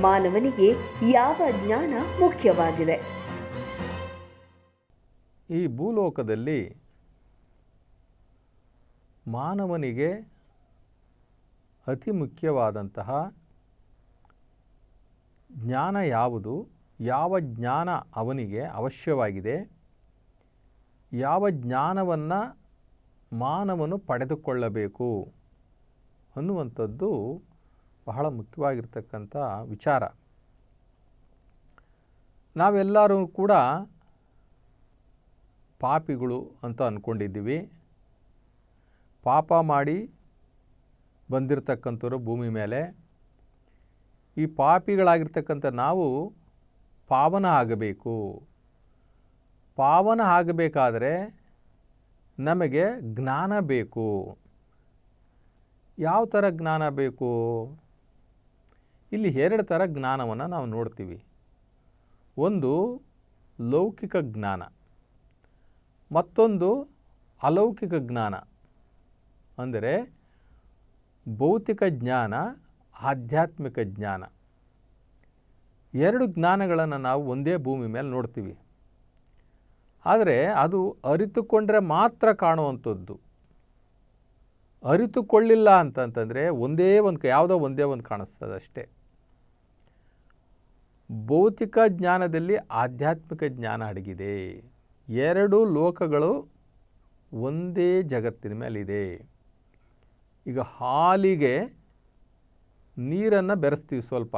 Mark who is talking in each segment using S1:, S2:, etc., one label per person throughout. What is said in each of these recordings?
S1: ಮಾನವನಿಗೆ ಯಾವ ಜ್ಞಾನ ಮುಖ್ಯವಾಗಿದೆ?
S2: ಈ ಭೂಲೋಕದಲ್ಲಿ ಮಾನವನಿಗೆ ಅತಿ ಮುಖ್ಯವಾದಂತಹ ಜ್ಞಾನ ಯಾವುದು? ಯಾವ ಜ್ಞಾನ ಅವನಿಗೆ ಅವಶ್ಯವಾಗಿದೆ? ಯಾವ ಜ್ಞಾನವನ್ನು ಮಾನವನು ಪಡೆದುಕೊಳ್ಳಬೇಕು ಅನ್ನುವಂಥದ್ದು ಬಹಳ ಮುಖ್ಯವಾಗಿರ್ತಕ್ಕಂಥ ವಿಚಾರ. ನಾವೆಲ್ಲರೂ ಕೂಡ ಪಾಪಿಗಳು ಅಂತ ಅಂದ್ಕೊಂಡಿದ್ದೀವಿ ಪಾಪ ಮಾಡಿ ಬಂದಿರತಕ್ಕಂಥವ್ರು ಭೂಮಿ ಮೇಲೆ. ಈ ಪಾಪಿಗಳಾಗಿರ್ತಕ್ಕಂಥ ನಾವು ಪಾವನ ಆಗಬೇಕು. ಪಾವನ ಆಗಬೇಕಾದರೆ ನಮಗೆ ಜ್ಞಾನ ಬೇಕು. ಯಾವ ಥರ ಜ್ಞಾನ ಬೇಕು? ಇಲ್ಲಿ ಎರಡು ಥರ ಜ್ಞಾನವನ್ನು ನಾವು ನೋಡ್ತೀವಿ. ಒಂದು ಲೌಕಿಕ ಜ್ಞಾನ, ಮತ್ತೊಂದು ಅಲೌಕಿಕ ಜ್ಞಾನ. ಅಂದರೆ ಭೌತಿಕ ಜ್ಞಾನ, ಆಧ್ಯಾತ್ಮಿಕ ಜ್ಞಾನ. ಎರಡು ಜ್ಞಾನಗಳನ್ನು ನಾವು ಒಂದೇ ಭೂಮಿ ಮೇಲೆ ನೋಡ್ತೀವಿ. ಆದರೆ ಅದು ಅರಿತುಕೊಂಡ್ರೆ ಮಾತ್ರ ಕಾಣುವಂಥದ್ದು. ಅರಿತುಕೊಳ್ಳಿಲ್ಲ ಅಂತಂತಂದರೆ ಒಂದೇ ಒಂದು ಯಾವುದೋ ಒಂದೇ ಒಂದು ಕಾಣಿಸ್ತದೆ ಅಷ್ಟೇ. ಭೌತಿಕ ಜ್ಞಾನದಲ್ಲಿ ಆಧ್ಯಾತ್ಮಿಕ ಜ್ಞಾನ ಅಡಗಿದೆ. ಎರಡು ಲೋಕಗಳು ಒಂದೇ ಜಗತ್ತಿನ ಮೇಲಿದೆ. ಈಗ ಹಾಲಿಗೆ ನೀರನ್ನು ಬೆರೆಸ್ತೀವಿ ಸ್ವಲ್ಪ.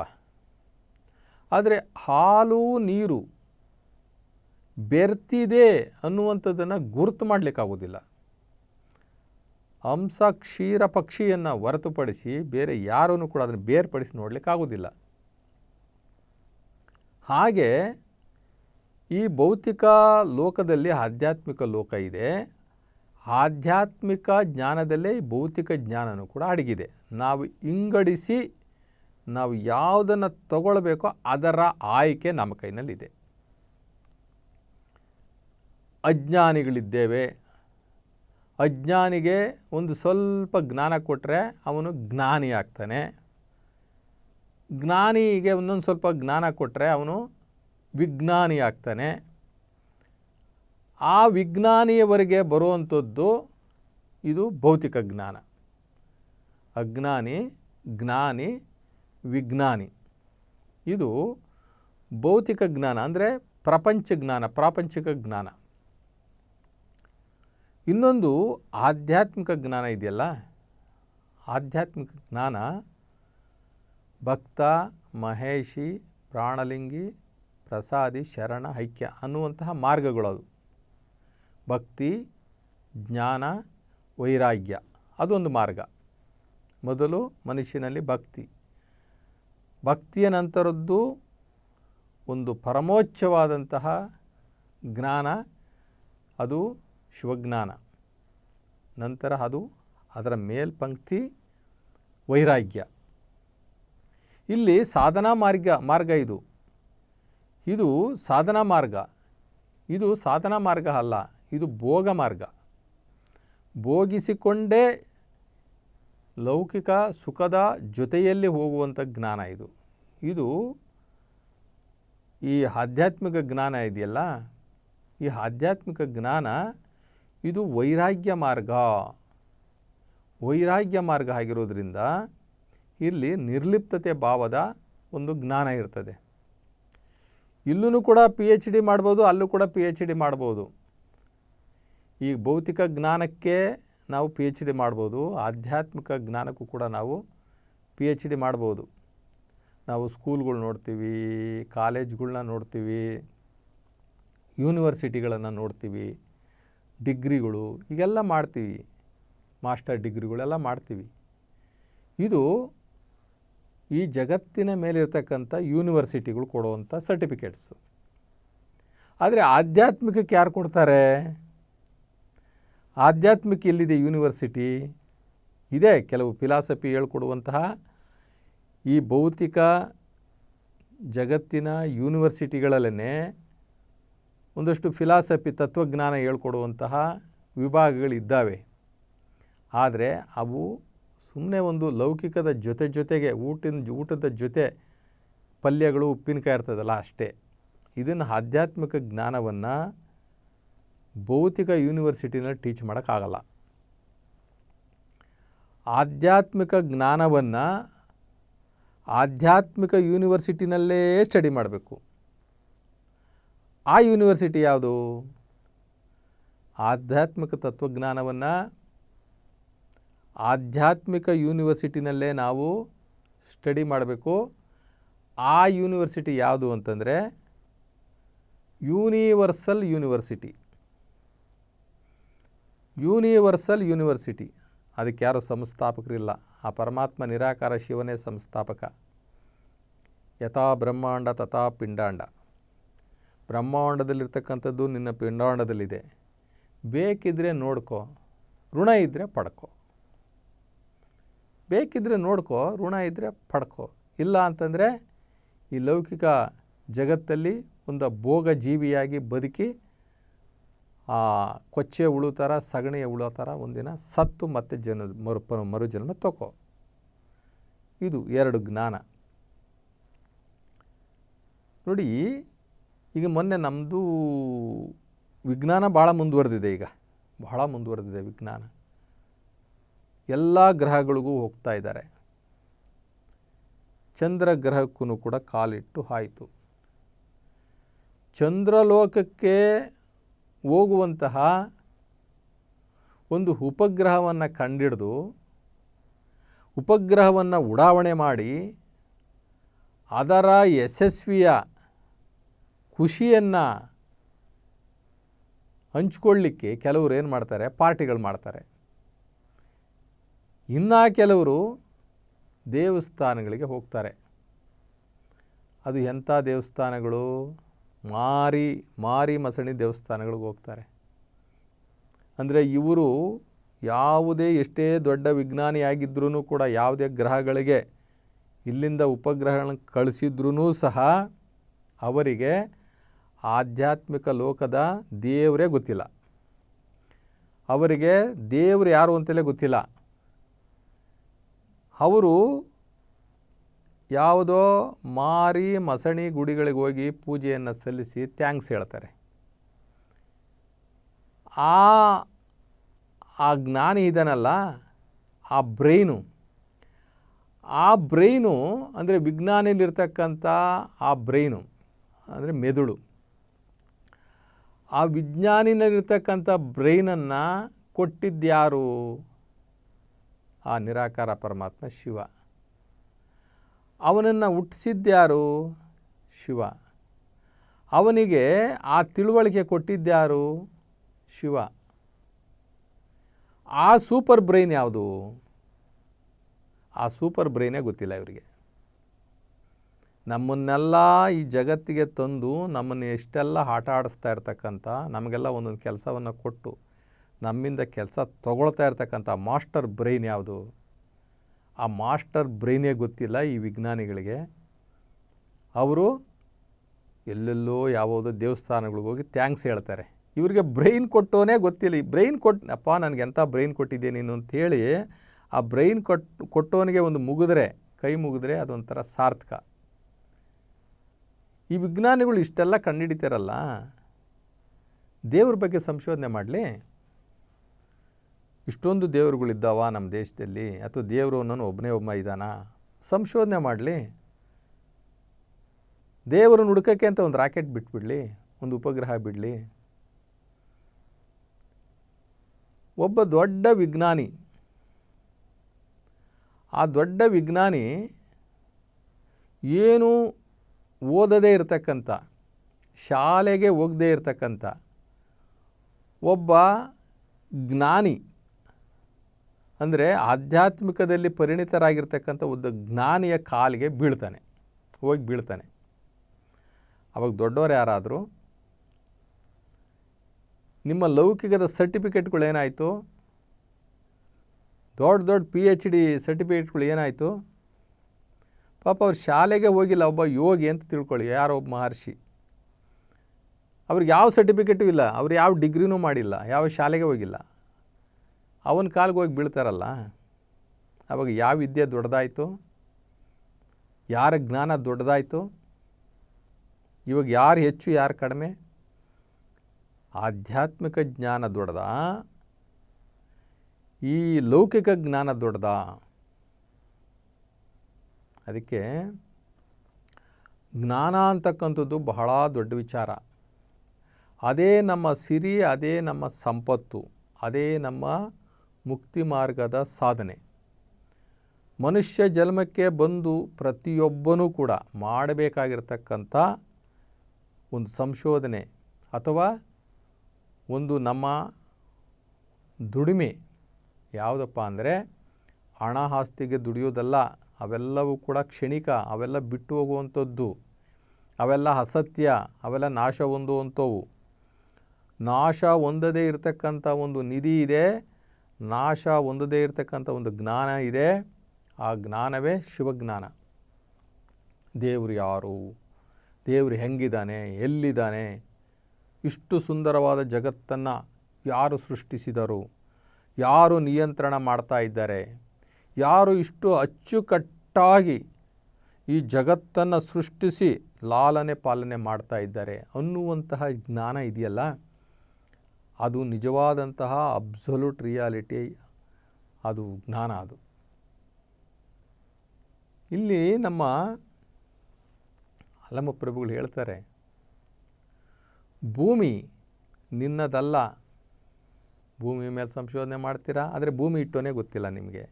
S2: ಆದರೆ ಹಾಲು, ನೀರು ಬೆರ್ತಿದೆ ಅನ್ನುವಂಥದ್ದನ್ನು ಗುರುತು ಮಾಡಲಿಕ್ಕಾಗೋದಿಲ್ಲ ಹಂಸ, ಕ್ಷೀರ, ಪಕ್ಷಿಯನ್ನು ಹೊರತುಪಡಿಸಿ ಬೇರೆ ಯಾರನ್ನು ಕೂಡ ಅದನ್ನು ಬೇರ್ಪಡಿಸಿ ನೋಡಲಿಕ್ಕಾಗೋದಿಲ್ಲ ಹಾಗೆ ಈ ಭೌತಿಕ ಲೋಕದಲ್ಲಿ ಆಧ್ಯಾತ್ಮಿಕ ಲೋಕ ಇದೆ. ಆಧ್ಯಾತ್ಮಿಕ ಜ್ಞಾನದಲ್ಲೇ ಈ ಭೌತಿಕ ಜ್ಞಾನನೂ ಕೂಡ ಅಡಗಿದೆ. ನಾವು ಇಂಗಡಿಸಿ ನಾವು ಯಾವುದನ್ನು ತಗೊಳ್ಬೇಕೋ ಅದರ ಆಯ್ಕೆ ನಮ್ಮ ಕೈನಲ್ಲಿದೆ. ಅಜ್ಞಾನಿಗಳಿದ್ದೇವೆ. ಅಜ್ಞಾನಿಗೆ ಒಂದು ಸ್ವಲ್ಪ ಜ್ಞಾನ ಕೊಟ್ಟರೆ ಅವನು ಜ್ಞಾನಿ ಆಗ್ತಾನೆ ಜ್ಞಾನಿಗೆ ಒಂದೊಂದು ಸ್ವಲ್ಪ ಜ್ಞಾನ ಕೊಟ್ಟರೆ ಅವನು ವಿಜ್ಞಾನಿ ಆಗ್ತಾನೆ. ಆ ವಿಜ್ಞಾನಿಯವರೆಗೆ ಬರುವಂಥದ್ದು ಇದು ಭೌತಿಕ ಜ್ಞಾನ. ಅಜ್ಞಾನಿ, ಜ್ಞಾನಿ, ವಿಜ್ಞಾನಿ. ಇದು ಭೌತಿಕ ಜ್ಞಾನ ಅಂದರೆ ಪ್ರಪಂಚ ಜ್ಞಾನ, ಪ್ರಾಪಂಚಿಕ ಜ್ಞಾನ. ಇನ್ನೊಂದು ಆಧ್ಯಾತ್ಮಿಕ ಜ್ಞಾನ ಇದೆಯಲ್ಲ? ಆಧ್ಯಾತ್ಮಿಕ ಜ್ಞಾನ ಭಕ್ತ, ಮಹೇಶಿ, ಪ್ರಾಣಲಿಂಗಿ, ಪ್ರಸಾದಿ, ಶರಣ, ಐಕ್ಯ ಅನ್ನುವಂತಹ ಮಾರ್ಗಗಳು ಅದು ಭಕ್ತಿ, ಜ್ಞಾನ, ವೈರಾಗ್ಯ ಅದೊಂದು ಮಾರ್ಗ. ಮೊದಲು ಮನುಷ್ಯನಲ್ಲಿ ಭಕ್ತಿ. ಭಕ್ತಿಯ ನಂತರದ್ದು ಒಂದು ಪರಮೋಚ್ಚವಾದಂತಹ ಜ್ಞಾನ, ಅದು ಶಿವಜ್ಞಾನ. ನಂತರ ಅದು ಅದರ ಮೇಲ್ಪಂಕ್ತಿ ವೈರಾಗ್ಯ. ಇಲ್ಲಿ ಸಾಧನಾ ಮಾರ್ಗ ಮಾರ್ಗ ಇದು. ಇದು ಸಾಧನಾ ಮಾರ್ಗ. ಇದು ಸಾಧನಾ ಮಾರ್ಗ ಅಲ್ಲ, ಇದು ಭೋಗ ಮಾರ್ಗ. ಭೋಗಿಸಿಕೊಂಡೇ ಲೌಕಿಕ ಸುಖದ ಜೊತೆಯಲ್ಲಿ ಹೋಗುವಂಥ ಜ್ಞಾನ ಇದು. ಇದು ಈ ಆಧ್ಯಾತ್ಮಿಕ ಜ್ಞಾನ ಇದೆಯಲ್ಲ, ಈ ಆಧ್ಯಾತ್ಮಿಕ ಜ್ಞಾನ ಇದು ವೈರಾಗ್ಯ ಮಾರ್ಗ. ವೈರಾಗ್ಯ ಮಾರ್ಗ ಆಗಿರೋದ್ರಿಂದ ಇಲ್ಲಿ ನಿರ್ಲಿಪ್ತತೆ ಭಾವದ ಒಂದು ಜ್ಞಾನ ಇರ್ತದೆ. ಇಲ್ಲೂ ಕೂಡ ಪಿ ಎಚ್ ಡಿ ಮಾಡ್ಬೋದು, ಅಲ್ಲೂ ಕೂಡ ಪಿ ಎಚ್ ಡಿ ಮಾಡ್ಬೋದು. ಈ ಭೌತಿಕ ಜ್ಞಾನಕ್ಕೆ ನಾವು ಪಿ ಎಚ್ ಡಿ ಮಾಡ್ಬೋದು, ಆಧ್ಯಾತ್ಮಿಕ ಜ್ಞಾನಕ್ಕೂ ಕೂಡ ನಾವು ಪಿ ಎಚ್ ಡಿ ಮಾಡ್ಬೋದು. ನಾವು ಸ್ಕೂಲ್ಗಳು ನೋಡ್ತೀವಿ ಕಾಲೇಜ್ಗಳನ್ನ ನೋಡ್ತೀವಿ, ಯೂನಿವರ್ಸಿಟಿಗಳನ್ನು ನೋಡ್ತೀವಿ, ಡಿಗ್ರಿಗಳು ಈಗೆಲ್ಲ ಮಾಡ್ತೀವಿ. ಮಾಸ್ಟರ್ ಡಿಗ್ರಿಗಳೆಲ್ಲ ಮಾಡ್ತೀವಿ. ಇದು ಈ ಜಗತ್ತಿನ ಮೇಲಿರ್ತಕ್ಕಂಥ ಯೂನಿವರ್ಸಿಟಿಗಳು ಕೊಡುವಂಥ ಸರ್ಟಿಫಿಕೇಟ್ಸು. ಆದರೆ ಆಧ್ಯಾತ್ಮಿಕಕ್ಕೆ ಯಾರು ಕೊಡ್ತಾರೆ? ಆಧ್ಯಾತ್ಮಿಕ ಎಲ್ಲಿದೆ ಯೂನಿವರ್ಸಿಟಿ? ಇದೆ ಕೆಲವು ಫಿಲಾಸಫಿ ಹೇಳ್ಕೊಡುವಂತಹ ಈ ಭೌತಿಕ ಜಗತ್ತಿನ ಯೂನಿವರ್ಸಿಟಿಗಳಲ್ಲೇ ಒಂದಷ್ಟು ಫಿಲಾಸಫಿ ತತ್ವಜ್ಞಾನ ಹೇಳ್ಕೊಡುವಂತಹ ವಿಭಾಗಗಳಿದ್ದಾವೆ. ಆದರೆ ಅವು ಸುಮ್ಮನೆ ಒಂದು ಲೌಕಿಕದ ಜೊತೆ ಜೊತೆಗೆ ಊಟಿನ ಊಟದ ಜೊತೆ ಪಲ್ಯಗಳು ಉಪ್ಪಿನಕಾಯಿ ಇರ್ತದಲ್ಲ ಅಷ್ಟೇ. ಇದನ್ನು ಆಧ್ಯಾತ್ಮಿಕ ಜ್ಞಾನವನ್ನು ಭೌತಿಕ ಯೂನಿವರ್ಸಿಟಿನಲ್ಲಿ ಟೀಚ್ ಮಾಡೋಕ್ಕಾಗಲ್ಲ. ಆಧ್ಯಾತ್ಮಿಕ ಜ್ಞಾನವನ್ನು ಆಧ್ಯಾತ್ಮಿಕ ಯೂನಿವರ್ಸಿಟಿನಲ್ಲೇ ಸ್ಟಡಿ ಮಾಡಬೇಕು. ಆ ಯೂನಿವರ್ಸಿಟಿ ಯಾವುದು? ಆಧ್ಯಾತ್ಮಿಕ ತತ್ವಜ್ಞಾನವನ್ನು ಆಧ್ಯಾತ್ಮಿಕ ಯೂನಿವರ್ಸಿಟಿನಲ್ಲೇ ನಾವು ಸ್ಟಡಿ ಮಾಡಬೇಕು. ಆ ಯೂನಿವರ್ಸಿಟಿ ಯಾವುದು ಅಂತಂದರೆ ಯೂನಿವರ್ಸಲ್ ಯೂನಿವರ್ಸಿಟಿ. Universal university. ಅದಕ್ಕೆ ಯಾರು ಸಂಸ್ಥಾಪಕರಿಲ್ಲ. ಆ ಪರಮಾತ್ಮ ನಿರಾಕಾರ ಶಿವನೇ ಸಂಸ್ಥಾಪಕ. ಯಥಾ ಬ್ರಹ್ಮಾಂಡ ತಥಾ ಪಿಂಡಾಂಡ. ಬ್ರಹ್ಮಾಂಡದಲ್ಲಿರ್ತಕ್ಕಂಥದ್ದು ನಿನ್ನ ಪಿಂಡಾಂಡದಲ್ಲಿದೆ. ಬೇಕಿದ್ದರೆ ನೋಡ್ಕೋ. ಋಣ ಇದ್ದರೆ ಪಡ್ಕೋ. ಬೇಕಿದ್ದರೆ ನೋಡ್ಕೋ, ಋಣ ಇದ್ದರೆ ಪಡ್ಕೋ. ಇಲ್ಲ ಅಂತಂದರೆ ಈ ಲೌಕಿಕ ಜಗತ್ತಲ್ಲಿ ಒಂದು ಭೋಗ ಜೀವಿಯಾಗಿ ಬದುಕಿ ಆ ಕೊಚ್ಚೆ ಉಳು ಥರ ಸಗಣಿಯ ಉಳೋ ಥರ ಒಂದಿನ ಸತ್ತು ಮತ್ತೆ ಜನ ಮರು ಮರುಜನ್ಮ ತಗೋ ಇದು ಎರಡು ಜ್ಞಾನ. ನೋಡಿ, ಈಗ ಮೊನ್ನೆ ನಮ್ಮದು ವಿಜ್ಞಾನ ಭಾಳ ಮುಂದುವರೆದಿದೆ ಈಗ. ಬಹಳ ಮುಂದುವರೆದಿದೆ ವಿಜ್ಞಾನ. ಎಲ್ಲ ಗ್ರಹಗಳಿಗೂ ಹೋಗ್ತಾ ಇದ್ದಾರೆ. ಚಂದ್ರ ಗ್ರಹಕ್ಕೂ ಕೂಡ ಕಾಲಿಟ್ಟು ಹಾಯಿತು. ಚಂದ್ರಲೋಕಕ್ಕೆ ಹೋಗುವಂತಹ ಒಂದು ಉಪಗ್ರಹವನ್ನು ಕಂಡಿಡಿದು, ಉಪಗ್ರಹವನ್ನು ಉಡಾವಣೆ ಮಾಡಿ, ಅದರ ಯಶಸ್ವಿಯ ಖುಷಿಯನ್ನು ಹಂಚ್ಕೊಳ್ಳಿಕ್ಕೆ ಕೆಲವರು ಏನು ಮಾಡ್ತಾರೆ, ಪಾರ್ಟಿಗಳು ಮಾಡ್ತಾರೆ. ಇನ್ನು ಕೆಲವರು ದೇವಸ್ಥಾನಗಳಿಗೆ ಹೋಗ್ತಾರೆ. ಅದು ಎಂಥ ದೇವಸ್ಥಾನಗಳು? ಮಾರಿ ಮಾರಿ ಮಸಣಿ ದೇವಸ್ಥಾನಗಳಿಗೆ ಹೋಗ್ತಾರೆ. ಅಂದರೆ ಇವರು ಯಾವುದೇ ಎಷ್ಟೇ ದೊಡ್ಡ ವಿಜ್ಞಾನಿಯಾಗಿದ್ರೂ ಕೂಡ ಯಾವುದೇ ಗ್ರಹಗಳಿಗೆ ಇಲ್ಲಿಂದ ಉಪಗ್ರಹಗಳನ್ನು ಕಳಿಸಿದ್ರೂ ಸಹ ಅವರಿಗೆ ಆಧ್ಯಾತ್ಮಿಕ ಲೋಕದ ದೇವರೇ ಗೊತ್ತಿಲ್ಲ. ಅವರಿಗೆ ದೇವರು ಯಾರು ಅಂತಲೇ ಗೊತ್ತಿಲ್ಲ. ಅವರು ಯಾವುದೋ ಮಾರಿ ಮಸಣಿ ಗುಡಿಗಳಿಗೆ ಹೋಗಿ ಪೂಜೆಯನ್ನು ಸಲ್ಲಿಸಿ ಥ್ಯಾಂಕ್ಸ್ ಹೇಳ್ತಾರೆ. ಆ ಆ ಜ್ಞಾನಿ ಇದನಲ್ಲ, ಆ ಬ್ರೈನು. ಆ ಬ್ರೈನು ಅಂದರೆ ವಿಜ್ಞಾನಿಲಿರ್ತಕ್ಕಂಥ ಆ ಬ್ರೈನು ಅಂದರೆ ಮೆದುಳು. ಆ ವಿಜ್ಞಾನಿನಲ್ಲಿರ್ತಕ್ಕಂಥ ಬ್ರೈನನ್ನು ಕೊಟ್ಟಿದ್ಯಾರು ಆ ನಿರಾಕಾರ ಪರಮಾತ್ಮ ಶಿವ. ಅವನನ್ನು ಹುಟ್ಟಿಸಿದ್ದ್ಯಾರು ಶಿವ. ಅವನಿಗೆ ಆ ತಿಳುವಳಿಕೆ ಕೊಟ್ಟಿದ್ದ್ಯಾರು ಶಿವ. ಆ ಸೂಪರ್ ಬ್ರೈನ್ ಯಾವುದು? ಆ ಸೂಪರ್ ಬ್ರೈನೇ ಗೊತ್ತಿಲ್ಲ ಇವರಿಗೆ. ನಮ್ಮನ್ನೆಲ್ಲ ಈ ಜಗತ್ತಿಗೆ ತಂದು ನಮ್ಮನ್ನು ಎಷ್ಟೆಲ್ಲ ಆಟ ಆಡಿಸ್ತಾ ಇರ್ತಕ್ಕಂಥ ನಮಗೆಲ್ಲ ಒಂದೊಂದು ಕೆಲಸವನ್ನು ಕೊಟ್ಟು ನಮ್ಮಿಂದ ಕೆಲಸ ತಗೊಳ್ತಾ ಇರ್ತಕ್ಕಂಥ ಮಾಸ್ಟರ್ ಬ್ರೈನ್ ಯಾವುದು? ಆ ಮಾಸ್ಟರ್ ಬ್ರೈನೇ ಗೊತ್ತಿಲ್ಲ ಈ ವಿಜ್ಞಾನಿಗಳಿಗೆ. ಅವರು ಎಲ್ಲೆಲ್ಲೋ ಯಾವುದೋ ದೇವಸ್ಥಾನಗಳಿಗೆ ಹೋಗಿ ಥ್ಯಾಂಕ್ಸ್ ಹೇಳ್ತಾರೆ. ಇವರಿಗೆ ಬ್ರೈನ್ ಕೊಟ್ಟೋನೇ ಗೊತ್ತಿಲ್ಲ. ಈ ಬ್ರೈನ್ ಕೊಟ್ಟು ಅಪ್ಪ ನನಗೆ ಎಂಥ ಬ್ರೈನ್ ಕೊಟ್ಟಿದ್ದೆ ನೀನು ಅಂತೇಳಿ ಆ ಬ್ರೈನ್ ಕೊಟ್, ಕೊಟ್ಟೋನಿಗೆ ಒಂದು ಮುಗಿದ್ರೆ, ಕೈ ಮುಗಿದ್ರೆ ಅದೊಂಥರ ಸಾರ್ಥಕ. ಈ ವಿಜ್ಞಾನಿಗಳು ಇಷ್ಟೆಲ್ಲ ಕಂಡುಹಿಡಿತಾರಲ್ಲ ದೇವ್ರ ಬಗ್ಗೆ ಸಂಶೋಧನೆ ಮಾಡಲಿ. ಇಷ್ಟೊಂದು ದೇವರುಗಳಿದ್ದಾವ ನಮ್ಮ ದೇಶದಲ್ಲಿ? ಅಥವಾ ದೇವರು ಅನ್ನೋನು ಒಬ್ಬನೇ ಒಬ್ಬ ಇದ್ದಾನ? ಸಂಶೋಧನೆ ಮಾಡಲಿ. ದೇವರನ್ನು ಹುಡುಕಕ್ಕೆ ಅಂತ ಒಂದು ರಾಕೆಟ್ ಬಿಟ್ಬಿಡಲಿ, ಒಂದು ಉಪಗ್ರಹ ಬಿಡಲಿ. ಒಬ್ಬ ದೊಡ್ಡ ವಿಜ್ಞಾನಿ, ಆ ದೊಡ್ಡ ವಿಜ್ಞಾನಿ ಏನು ಓದದೇ ಇರತಕ್ಕಂಥ, ಶಾಲೆಗೆ ಹೋಗದೇ ಇರತಕ್ಕಂಥ ಒಬ್ಬ ಜ್ಞಾನಿ ಅಂದರೆ ಆಧ್ಯಾತ್ಮಿಕದಲ್ಲಿ ಪರಿಣಿತರಾಗಿರ್ತಕ್ಕಂಥ ಒಂದು ಜ್ಞಾನಿಯ ಕಾಲಿಗೆ ಬೀಳ್ತಾನೆ, ಹೋಗಿ ಬೀಳ್ತಾನೆ. ಅವಾಗ ದೊಡ್ಡವರು ಯಾರಾದರೂ, ನಿಮ್ಮ ಲೌಕಿಕದ ಸರ್ಟಿಫಿಕೇಟ್ಗಳು ಏನಾಯಿತು? ದೊಡ್ಡ ದೊಡ್ಡ ಪಿ ಎಚ್ ಡಿ ಸರ್ಟಿಫಿಕೇಟ್ಗಳು ಏನಾಯಿತು? ಪಾಪ ಅವ್ರು ಶಾಲೆಗೆ ಹೋಗಿಲ್ಲ, ಒಬ್ಬ ಯೋಗಿ ಅಂತ ತಿಳ್ಕೊಳ್ಳಿ, ಯಾರೋ ಒಬ್ಬ ಮಹರ್ಷಿ. ಅವ್ರಿಗೆ ಯಾವ ಸರ್ಟಿಫಿಕೇಟು ಇಲ್ಲ, ಅವ್ರು ಯಾವ ಡಿಗ್ರಿನೂ ಮಾಡಿಲ್ಲ, ಯಾವ ಶಾಲೆಗೆ ಹೋಗಿಲ್ಲ. ಅವನ ಕಾಲಿಗೆ ಹೋಗಿ ಬೀಳ್ತಾರಲ್ಲ, ಅವಾಗ ಯಾವ ವಿದ್ಯೆ ದೊಡ್ಡದಾಯಿತು? ಯಾರ ಜ್ಞಾನ ದೊಡ್ಡದಾಯಿತು? ಇವಾಗ ಯಾರು ಹೆಚ್ಚು, ಯಾರು ಕಡಿಮೆ? ಆಧ್ಯಾತ್ಮಿಕ ಜ್ಞಾನ ದೊಡ್ಡದ? ಈ ಲೌಕಿಕ ಜ್ಞಾನ ದೊಡ್ಡದ? ಅದಕ್ಕೆ ಜ್ಞಾನ ಅಂತಕ್ಕಂಥದ್ದು ಬಹಳ ದೊಡ್ಡ ವಿಚಾರ. ಅದೇ ನಮ್ಮ ಸಿರಿ, ಅದೇ ನಮ್ಮ ಸಂಪತ್ತು, ಅದೇ ನಮ್ಮ ಮುಕ್ತಿ ಮಾರ್ಗದ ಸಾಧನೆ. ಮನುಷ್ಯ ಜನ್ಮಕ್ಕೆ ಬಂದು ಪ್ರತಿಯೊಬ್ಬನೂ ಕೂಡ ಮಾಡಬೇಕಾಗಿರ್ತಕ್ಕಂಥ ಒಂದು ಸಂಶೋಧನೆ ಅಥವಾ ಒಂದು ನಮ್ಮ ದುಡಿಮೆ ಯಾವುದಪ್ಪ ಅಂದರೆ ಹಣ ಆಸ್ತಿಗೆ ದುಡಿಯೋದಲ್ಲ, ಅವೆಲ್ಲವೂ ಕೂಡ ಕ್ಷಣಿಕ, ಅವೆಲ್ಲ ಬಿಟ್ಟು ಹೋಗುವಂಥದ್ದು, ಅವೆಲ್ಲ ಅಸತ್ಯ, ಅವೆಲ್ಲ ನಾಶ ಹೊಂದುವಂಥವು. ನಾಶ ಹೊಂದದೇ ಇರತಕ್ಕಂಥ ಒಂದು ನಿಧಿ ಇದೆ. ನಾಶ ಹೊಂದದೇ ಇರತಕ್ಕಂಥ ಒಂದು ಜ್ಞಾನ ಇದೆ. ಆ ಜ್ಞಾನವೇ ಶಿವಜ್ಞಾನ. ದೇವರು ಯಾರು? ದೇವರು ಹೆಂಗಿದ್ದಾನೆ? ಎಲ್ಲಿದ್ದಾನೆ? ಇಷ್ಟು ಸುಂದರವಾದ ಜಗತ್ತನ್ನು ಯಾರು ಸೃಷ್ಟಿಸಿದರು? ಯಾರು ನಿಯಂತ್ರಣ ಮಾಡ್ತಾ ಇದ್ದಾರೆ? ಯಾರು ಇಷ್ಟು ಅಚ್ಚುಕಟ್ಟಾಗಿ ಈ ಜಗತ್ತನ್ನು ಸೃಷ್ಟಿಸಿ ಲಾಲನೆ ಪಾಲನೆ ಮಾಡ್ತಾ ಇದ್ದಾರೆ ಅನ್ನುವಂತಹ ಜ್ಞಾನ ಇದೆಯಲ್ಲ? ಅದು ನಿಜವಾದಂತಹ ಅಬ್ಸಲ್ಯೂಟ್ ರಿಯಾಲಿಟಿ, ಅದು ಜ್ಞಾನ ಅದು. ಇಲ್ಲಿ ನಮ್ಮ ಅಲ್ಲಮ್ಮ ಪ್ರಭುಗಳು ಹೇಳ್ತಾರೆ, ಭೂಮಿ ನಿನ್ನದಲ್ಲ. ಭೂಮಿ ಮೇಲೆ ಸಂಶೋಧನೆ ಮಾಡ್ತೀರಾ? ಆದರೆ ಭೂಮಿ ಇಟ್ಟೋನೇ ಗೊತ್ತಿಲ್ಲ ನಿಮಗೆ.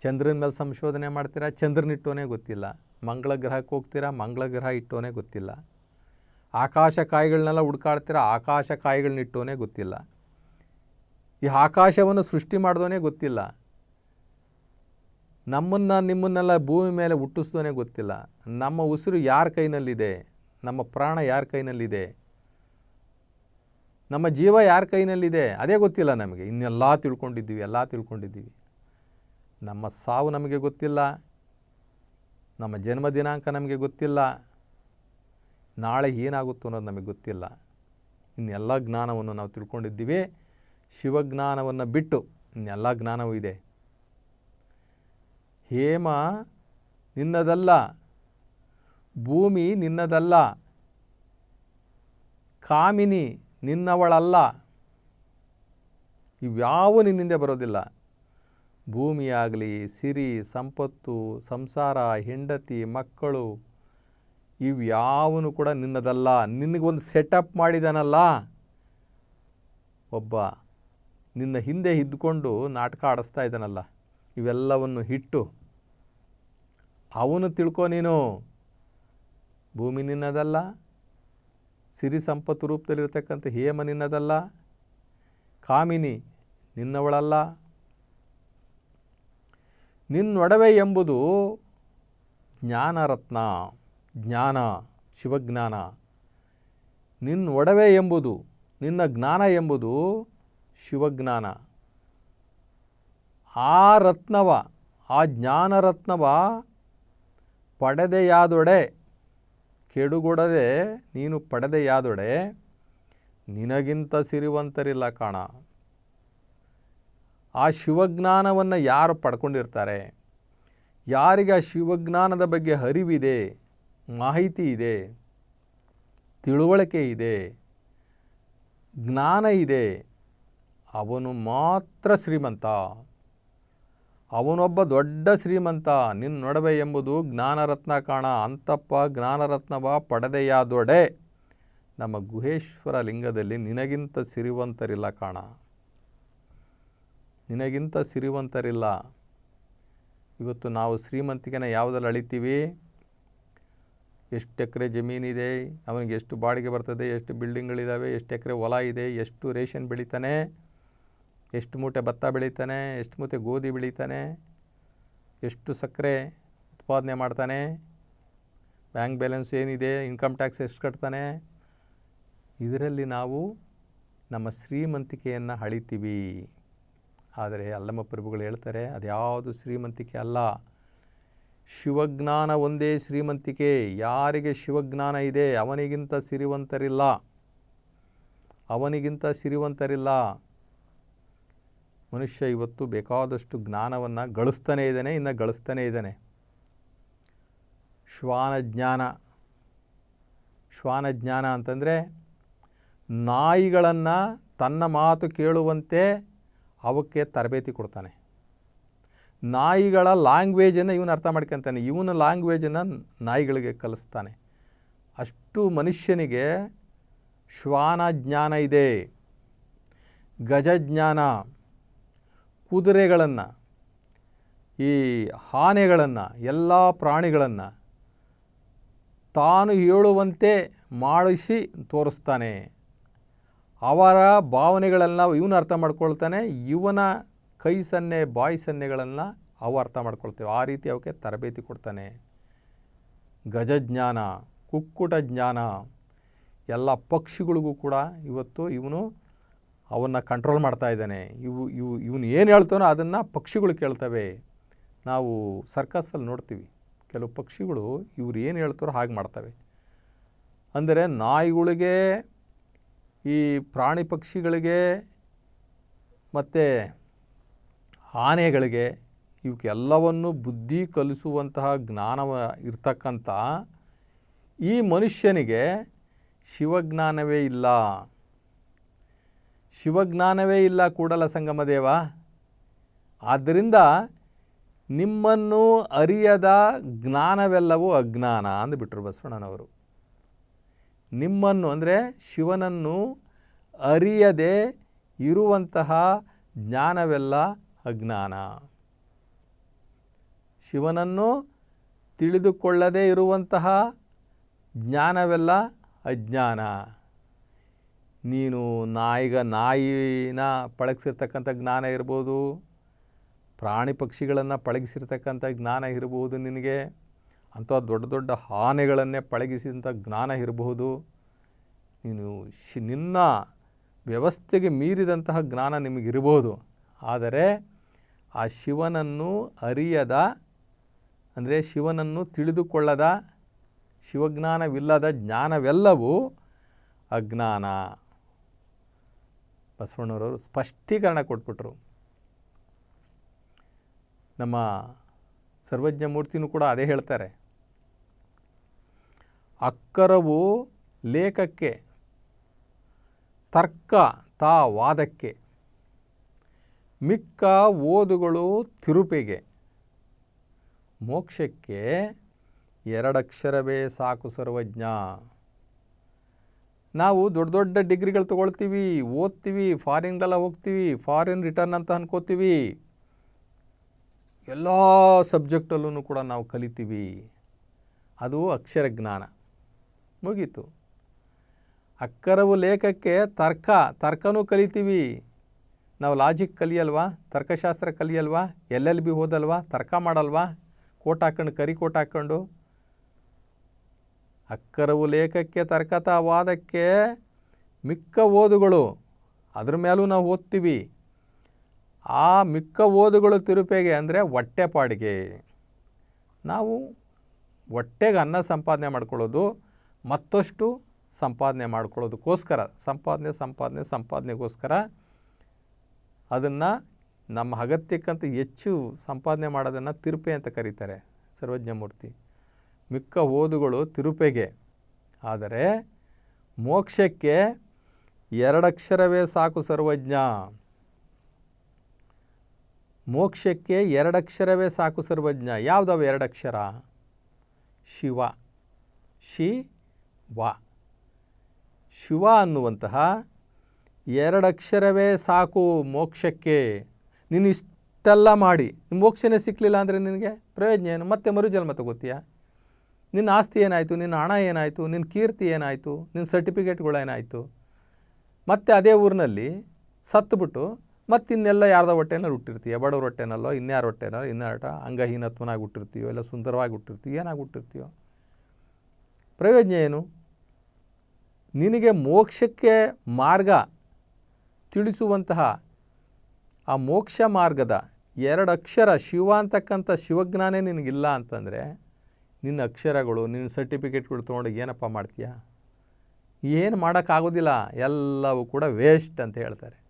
S2: ಚಂದ್ರನ ಮೇಲೆ ಸಂಶೋಧನೆ ಮಾಡ್ತೀರಾ? ಚಂದ್ರನ ಇಟ್ಟೋನೇ ಗೊತ್ತಿಲ್ಲ. ಮಂಗಳ ಗ್ರಹಕ್ಕೆ ಹೋಗ್ತೀರಾ? ಮಂಗಳ ಗ್ರಹ ಇಟ್ಟೋನೇ ಗೊತ್ತಿಲ್ಲ. ಆಕಾಶ ಕಾಯಿಗಳನ್ನೆಲ್ಲ ಹುಡ್ಕಾಡ್ತೀರಾ? ಆಕಾಶ ಕಾಯಿಗಳನ್ನ ಇಟ್ಟೋನೇ ಗೊತ್ತಿಲ್ಲ. ಈ ಆಕಾಶವನ್ನು ಸೃಷ್ಟಿ ಮಾಡಿದೋನೇ ಗೊತ್ತಿಲ್ಲ. ನಮ್ಮನ್ನು ನಿಮ್ಮನ್ನೆಲ್ಲ ಭೂಮಿ ಮೇಲೆ ಹುಟ್ಟಿಸ್ದೋನೇ ಗೊತ್ತಿಲ್ಲ. ನಮ್ಮ ಉಸಿರು ಯಾರ ಕೈನಲ್ಲಿದೆ? ನಮ್ಮ ಪ್ರಾಣ ಯಾರ ಕೈನಲ್ಲಿದೆ? ನಮ್ಮ ಜೀವ ಯಾರ ಕೈನಲ್ಲಿದೆ? ಅದೇ ಗೊತ್ತಿಲ್ಲ ನಮಗೆ. ಇನ್ನೆಲ್ಲ ತಿಳ್ಕೊಂಡಿದ್ದೀವಿ, ಎಲ್ಲ ತಿಳ್ಕೊಂಡಿದ್ದೀವಿ. ನಮ್ಮ ಸಾವು ನಮಗೆ ಗೊತ್ತಿಲ್ಲ. ನಮ್ಮ ಜನ್ಮ ದಿನಾಂಕ ನಮಗೆ ಗೊತ್ತಿಲ್ಲ. ನಾಳೆ ಏನಾಗುತ್ತೋ ಅನ್ನೋದು ನಮಗೆ ಗೊತ್ತಿಲ್ಲ. ಇನ್ನೆಲ್ಲ ಜ್ಞಾನವನ್ನು ನಾವು ತಿಳ್ಕೊಂಡಿದ್ದೀವಿ. ಶಿವಜ್ಞಾನವನ್ನು ಬಿಟ್ಟು ಇನ್ನೆಲ್ಲ ಜ್ಞಾನವೂ ಇದೆ. ಹೇಮ ನಿನ್ನದಲ್ಲ, ಭೂಮಿ ನಿನ್ನದಲ್ಲ, ಕಾಮಿನಿ ನಿನ್ನವಳಲ್ಲ, ಇವ್ಯಾವು ನಿನ್ನಿಂದೆ ಬರೋದಿಲ್ಲ. ಭೂಮಿಯಾಗಲಿ, ಸಿರಿ, ಸಂಪತ್ತು, ಸಂಸಾರ, ಹೆಂಡತಿ, ಮಕ್ಕಳು ಇವ್ಯಾವನು ಕೂಡ ನಿನ್ನದಲ್ಲ. ನಿನಗೊಂದು ಸೆಟಪ್ ಮಾಡಿದಾನಲ್ಲ. ಒಬ್ಬ ನಿನ್ನ ಹಿಂದೆ ಇದ್ದುಕೊಂಡು ನಾಟಕ ಆಡಿಸ್ತಾ ಇದ್ದಾನಲ್ಲ. ಇವೆಲ್ಲವನ್ನು ಹಿಟ್ಟು. ಅವನು ತಿಳ್ಕೊ ನೀನು. ಭೂಮಿ ನಿನ್ನದಲ್ಲ. ಸಿರಿ ಸಂಪತ್ತು ರೂಪದಲ್ಲಿರ್ತಕ್ಕಂಥ ಹೇಮ ನಿನ್ನದಲ್ಲ. ಕಾಮಿನಿ ನಿನ್ನವಳಲ್ಲ. ನಿನ್ನೊಡವೆ ಎಂಬುದು ಜ್ಞಾನರತ್ನ. ಜ್ಞಾನ, ಶಿವಜ್ಞಾನ. ನಿನ್ನ ಒಡವೆ ಎಂಬುದು, ನಿನ್ನ ಜ್ಞಾನ ಎಂಬುದು ಶಿವಜ್ಞಾನ. ಆ ರತ್ನವ, ಆ ಜ್ಞಾನರತ್ನವ ಪಡೆದೆಯಾದೊಡೆ, ಕೆಡುಗೊಡದೆ ನೀನು ಪಡೆದೆಯಾದೊಡೆ, ನಿನಗಿಂತ ಸಿರಿವಂತರಿಲ್ಲ ಕಾಣ. ಆ ಶಿವಜ್ಞಾನವನ್ನು ಯಾರು ಪಡ್ಕೊಂಡಿರ್ತಾರೆ? ಯಾರಿಗೆ ಆ ಶಿವಜ್ಞಾನದ ಬಗ್ಗೆ ಅರಿವಿದೆ? ಮಾಹಿತಿ ಇದೆ, ತಿಳುವಳಿಕೆ ಇದೆ, ಜ್ಞಾನ ಇದೆ. ಅವನು ಮಾತ್ರ ಶ್ರೀಮಂತ. ಅವನೊಬ್ಬ ದೊಡ್ಡ ಶ್ರೀಮಂತ. ನಿನ್ನ ನಿನ್ನೊಡವೆ ಎಂಬುದು ಜ್ಞಾನರತ್ನ ಕಾಣ. ಅಂತಪ್ಪ ಜ್ಞಾನರತ್ನವ ಪಡೆದೆಯಾದೊಡೆ. ನಮ್ಮ ಗುಹೇಶ್ವರ ಲಿಂಗದಲ್ಲಿ ನಿನಗಿಂತ ಸಿರಿವಂತರಿಲ್ಲ ಕಾಣ. ನಿನಗಿಂತ ಸಿರಿವಂತರಿಲ್ಲ. ಇವತ್ತು ನಾವು ಶ್ರೀಮಂತಿಕೆನ ಯಾವುದಲ್ಲಿ ಅಳಿತೀವಿ? ಎಷ್ಟು ಎಕರೆ ಜಮೀನಿದೆ ಅವನಿಗೆ ಎಷ್ಟು ಬಾಡಿಗೆ ಬರ್ತದೆ, ಎಷ್ಟು ಬಿಲ್ಡಿಂಗ್ಗಳಿದ್ದಾವೆ ಎಷ್ಟು ಎಕರೆ ಹೊಲ ಇದೆ, ಎಷ್ಟು ರೇಷನ್ ಬೆಳಿತಾನೆ, ಎಷ್ಟು ಮೂಟೆ ಭತ್ತ ಬೆಳಿತಾನೆ, ಎಷ್ಟು ಮೂಟೆ ಗೋಧಿ ಬೆಳೀತಾನೆ, ಎಷ್ಟು ಸಕ್ಕರೆ ಉತ್ಪಾದನೆ ಮಾಡ್ತಾನೆ, ಬ್ಯಾಂಕ್ ಬ್ಯಾಲೆನ್ಸ್ ಏನಿದೆ, ಇನ್ಕಮ್ ಟ್ಯಾಕ್ಸ್ ಎಷ್ಟು ಕಟ್ತಾನೆ. ಇದರಲ್ಲಿ ನಾವು ನಮ್ಮ ಶ್ರೀಮಂತಿಕೆಯನ್ನು ಅಳಿತೀವಿ. ಆದರೆ ಅಲ್ಲಮ್ಮ ಪ್ರಭುಗಳು ಹೇಳ್ತಾರೆ, ಅದ್ಯಾವುದು ಶ್ರೀಮಂತಿಕೆ ಅಲ್ಲ ಶಿವಜ್ಞಾನ ಒಂದೇ ಶ್ರೀಮಂತಿಕೆ. ಯಾರಿಗೆ ಶಿವಜ್ಞಾನ ಇದೆ? ಅವನಿಗಿಂತ ಸಿರಿವಂತರಿಲ್ಲ. ಅವನಿಗಿಂತ ಸಿರಿವಂತರಿಲ್ಲ. ಮನುಷ್ಯ ಇವತ್ತು ಬೇಕಾದಷ್ಟು ಜ್ಞಾನವನ್ನು ಗಳಿಸ್ತಾನೇ ಇದ್ದಾನೆ, ಇನ್ನು ಗಳಿಸ್ತಾನೇ ಇದ್ದಾನೆ. ಶ್ವಾನಜ್ಞಾನ ಶ್ವಾನಜ್ಞಾನ ಅಂತಂದರೆ ನಾಯಿಗಳನ್ನು ತನ್ನ ಮಾತು ಕೇಳುವಂತೆ ಅವಕ್ಕೆ ತರಬೇತಿ ಕೊಡ್ತಾನೆ. ನಾಯಿಗಳ ಲ್ಯಾಂಗ್ವೇಜನ್ನು ಇವನು ಅರ್ಥ ಮಾಡ್ಕೊತಾನೆ. ಇವನ ಲ್ಯಾಂಗ್ವೇಜನ್ನು ನಾಯಿಗಳಿಗೆ ಕಲಿಸ್ತಾನೆ. ಅಷ್ಟು ಮನುಷ್ಯನಿಗೆ ಶ್ವಾನ ಜ್ಞಾನ ಇದೆ. ಗಜಜ್ಞಾನ ಕುದುರೆಗಳನ್ನು, ಈ ಆನೆಗಳನ್ನು, ಎಲ್ಲ ಪ್ರಾಣಿಗಳನ್ನು ತಾನು ಹೇಳುವಂತೆ ಮಾಡಿಸಿ ತೋರಿಸ್ತಾನೆ. ಅವರ ಭಾವನೆಗಳೆಲ್ಲ ಇವನು ಅರ್ಥ ಮಾಡ್ಕೊಳ್ತಾನೆ. ಇವನ ಕೈ ಸನ್ನೆ, ಬಾಯಿ ಸನ್ನೆಗಳನ್ನು ಅವು ಅರ್ಥ ಮಾಡ್ಕೊಳ್ತೇವೆ. ಆ ರೀತಿ ಅವಕ್ಕೆ ತರಬೇತಿ ಕೊಡ್ತಾನೆ. ಗಜಜ್ಞಾನ, ಕುಕ್ಕುಟ ಜ್ಞಾನ, ಎಲ್ಲ ಪಕ್ಷಿಗಳಿಗೂ ಕೂಡ ಇವತ್ತು ಇವನು ಅವನ್ನು ಕಂಟ್ರೋಲ್ ಮಾಡ್ತಾ ಇದ್ದಾನೆ. ಇವು ಇವು, ಇವನು ಏನು ಹೇಳ್ತಾನೋ ಅದನ್ನು ಪಕ್ಷಿಗಳು ಕೇಳ್ತವೆ. ನಾವು ಸರ್ಕಸ್ಸಲ್ಲಿ ನೋಡ್ತೀವಿ. ಕೆಲವು ಪಕ್ಷಿಗಳು ಇವ್ರು ಏನು ಹೇಳ್ತಾರೋ ಹಾಗೆ ಮಾಡ್ತವೆ. ಅಂದರೆ ನಾಯಿಗಳಿಗೆ, ಈ ಪ್ರಾಣಿ ಪಕ್ಷಿಗಳಿಗೆ, ಮತ್ತು ಆನೆಗಳಿಗೆ ಇವಕ್ಕೆಲ್ಲವನ್ನು ಬುದ್ಧಿ ಕಲಿಸುವಂತಹ ಜ್ಞಾನವ ಇರ್ತಕ್ಕಂಥ ಈ ಮನುಷ್ಯನಿಗೆ ಶಿವಜ್ಞಾನವೇ ಇಲ್ಲ. ಶಿವಜ್ಞಾನವೇ ಇಲ್ಲ ಕೂಡಲ ಸಂಗಮ ದೇವ. ಆದ್ದರಿಂದ ನಿಮ್ಮನ್ನು ಅರಿಯದ ಜ್ಞಾನವೆಲ್ಲವೂ ಅಜ್ಞಾನ ಅಂದುಬಿಟ್ರು ಬಸವಣ್ಣನವರು. ನಿಮ್ಮನ್ನು ಅಂದರೆ ಶಿವನನ್ನು ಅರಿಯದೆ ಇರುವಂತಹ ಜ್ಞಾನವೆಲ್ಲ ಅಜ್ಞಾನ. ಶಿವನನ್ನು ತಿಳಿದುಕೊಳ್ಳದೇ ಇರುವಂತಹ ಜ್ಞಾನವೆಲ್ಲ ಅಜ್ಞಾನ. ನೀನು ನಾಯಿಗ ನಾಯಿನ ಪಳಗಿಸಿರ್ತಕ್ಕಂಥ ಜ್ಞಾನ ಇರ್ಬೋದು, ಪ್ರಾಣಿ ಪಕ್ಷಿಗಳನ್ನು ಪಳಗಿಸಿರ್ತಕ್ಕಂಥ ಜ್ಞಾನ ಇರಬಹುದು ನಿನಗೆ, ಅಂಥ ದೊಡ್ಡ ದೊಡ್ಡ ಆನೆಗಳನ್ನೇ ಪಳಗಿಸಿದಂಥ ಜ್ಞಾನ ಇರಬಹುದು ನೀನು ಶಿ, ನಿನ್ನ ವ್ಯವಸ್ಥೆಗೆ ಮೀರಿದಂತಹ ಜ್ಞಾನ ನಿಮಗಿರಬಹುದು ಆದರೆ ಆ ಶಿವನನ್ನು ಅರಿಯದ, ಅಂದರೆ ಶಿವನನ್ನು ತಿಳಿದುಕೊಳ್ಳದ, ಶಿವಜ್ಞಾನವಿಲ್ಲದ ಜ್ಞಾನವೆಲ್ಲವೂ ಅಜ್ಞಾನ. ಬಸವಣ್ಣನವರು ಸ್ಪಷ್ಟೀಕರಣ ಕೊಟ್ಬಿಟ್ರು. ನಮ್ಮ ಸರ್ವಜ್ಞ ಮೂರ್ತಿನೂ ಕೂಡ ಅದೇ ಹೇಳ್ತಾರೆ. ಅಕ್ಕರವು ಲೇಖಕ್ಕೆ, ತರ್ಕ ತಾ ವಾದಕ್ಕೆ ಮಿಕ್ಕ ಓದುಗಳು ತಿರುಪೆಗೆ. ಮೋಕ್ಷಕ್ಕೆ ಎರಡಕ್ಷರವೇ ಸಾಕು ಸರ್ವಜ್ಞ. ನಾವು ದೊಡ್ಡ ದೊಡ್ಡ ಡಿಗ್ರಿಗಳು ತೊಗೊಳ್ತೀವಿ, ಓದ್ತೀವಿ ಫಾರಿನ್ಗೆಲ್ಲ ಹೋಗ್ತೀವಿ, ಫಾರಿನ್ ರಿಟರ್ನ್ ಅಂತ ಅನ್ಕೋತೀವಿ. ಎಲ್ಲ ಸಬ್ಜೆಕ್ಟಲ್ಲೂ ಕೂಡ ನಾವು ಕಲಿತೀವಿ. ಅದು ಅಕ್ಷರ ಜ್ಞಾನ. ಮುಗೀತು. ಅಕ್ಕರವು ಲೇಖಕ್ಕೆ ತರ್ಕ, ತರ್ಕನೂ ಕಲಿತೀವಿ. ನಾವು ಲಾಜಿಕ್ ಕಲಿಯಲ್ವಾ? ತರ್ಕಶಾಸ್ತ್ರ ಕಲಿಯಲ್ವಾ? ಎಲ್ ಎಲ್ ಬಿ ಓದಲ್ವಾ? ತರ್ಕ ಮಾಡಲ್ವಾ? ಕೋಟ್ ಹಾಕ್ಕೊಂಡು ಕರಿ ಕೋಟ್ ಹಾಕ್ಕೊಂಡು ಅಕ್ಕರವು ಲೇಖಕ್ಕೆ, ತರ್ಕತ ವಾದಕ್ಕೆ ಮಿಕ್ಕ ಓದುಗಳು. ಅದ್ರ ಮೇಲೂ ನಾವು ಓದ್ತೀವಿ. ಆ ಮಿಕ್ಕ ಓದುಗಳು ತಿರುಪೆಗೆ ಅಂದರೆ ಹೊಟ್ಟೆಪಾಡಿಗೆ ನಾವು ಹೊಟ್ಟೆಗೆ ಅನ್ನ ಸಂಪಾದನೆ ಮಾಡ್ಕೊಳ್ಳೋದು, ಮತ್ತಷ್ಟು ಸಂಪಾದನೆ ಮಾಡ್ಕೊಳ್ಳೋದಕ್ಕೋಸ್ಕರ. ಸಂಪಾದನೆ ಸಂಪಾದನೆ, ಸಂಪಾದನೆಗೋಸ್ಕರ ಅದನ್ನು ನಮ್ಮ ಅಗತ್ಯಕ್ಕಂತ ಹೆಚ್ಚು ಸಂಪಾದನೆ ಮಾಡೋದನ್ನು ತಿರುಪೆ ಅಂತ ಕರೀತಾರೆ, ಸರ್ವಜ್ಞಮೂರ್ತಿ. ಮಿಕ್ಕ ಓದುಗಳು ತಿರುಪೆಗೆ. ಆದರೆ ಮೋಕ್ಷಕ್ಕೆ ಎರಡಕ್ಷರವೇ ಸಾಕು ಸರ್ವಜ್ಞ. ಮೋಕ್ಷಕ್ಕೆ ಎರಡಕ್ಷರವೇ ಸಾಕು ಸರ್ವಜ್ಞ. ಯಾವುದವ ಎರಡಕ್ಷರ ಶಿವ. ಶಿ, ವ. ಶಿವ ಅನ್ನುವಂತಹ ಎರಡಕ್ಷರವೇ ಸಾಕು ಮೋಕ್ಷಕ್ಕೆ. ನೀನು ಇಷ್ಟೆಲ್ಲ ಮಾಡಿ ಮೋಕ್ಷನೇ ಸಿಕ್ಕಲಿಲ್ಲ ಅಂದರೆ ನಿನಗೆ ಪ್ರಯೋಜನ ಏನು? ಮತ್ತೆ ಮರುಜನ್ಮ ತಗೋತೀಯ? ನಿನ್ನ ಆಸ್ತಿ ಏನಾಯಿತು? ನಿನ್ನ ಹಣ ಏನಾಯಿತು? ನಿನ್ನ ಕೀರ್ತಿ ಏನಾಯಿತು? ನಿನ್ನ ಸರ್ಟಿಫಿಕೇಟ್ಗಳೇನಾಯಿತು ಮತ್ತೆ ಅದೇ ಊರಿನಲ್ಲಿ ಸತ್ತುಬಿಟ್ಟು ಮತ್ತೆ ಇನ್ನೆಲ್ಲ ಯಾರ್ದೋ ಹೊಟ್ಟೆನಲ್ಲಿ ಹುಟ್ಟಿರ್ತೀಯ? ಬಡವ್ರ ಹೊಟ್ಟೆನಲ್ಲೋ? ಇನ್ಯಾರ ಹೊಟ್ಟೆನೋ ಇನ್ನಾರಟ ಅಂಗಹೀನತ್ವನಾಗಿ ಹುಟ್ಟಿರ್ತೀಯೋ? ಇಲ್ಲ ಸುಂದರವಾಗಿ ಹುಟ್ಟಿರ್ತೀಯೋ? ಏನಾಗಿ ಹುಟ್ಟಿರ್ತೀಯೋ? ಪ್ರಯೋಜನ ಏನು? ನಿನಗೆ ಮೋಕ್ಷಕ್ಕೆ ಮಾರ್ಗ ತಿಳಿಸುವಂತಹ ಆ ಮೋಕ್ಷ ಮಾರ್ಗದ ಎರಡು ಅಕ್ಷರ ಶಿವ ಅಂತಕ್ಕಂಥ ಶಿವಜ್ಞಾನೇ ನಿನಗಿಲ್ಲ ಅಂತಂದರೆ ನಿನ್ನ ಅಕ್ಷರಗಳು, ನಿನ್ನ ಸರ್ಟಿಫಿಕೇಟ್ಗಳು ತೊಗೊಂಡು ಏನಪ್ಪ ಮಾಡ್ತೀಯ? ಏನು ಮಾಡೋಕ್ಕಾಗೋದಿಲ್ಲ, ಎಲ್ಲವೂ ಕೂಡ ವೇಸ್ಟ್ ಅಂತ ಹೇಳ್ತಾರೆ.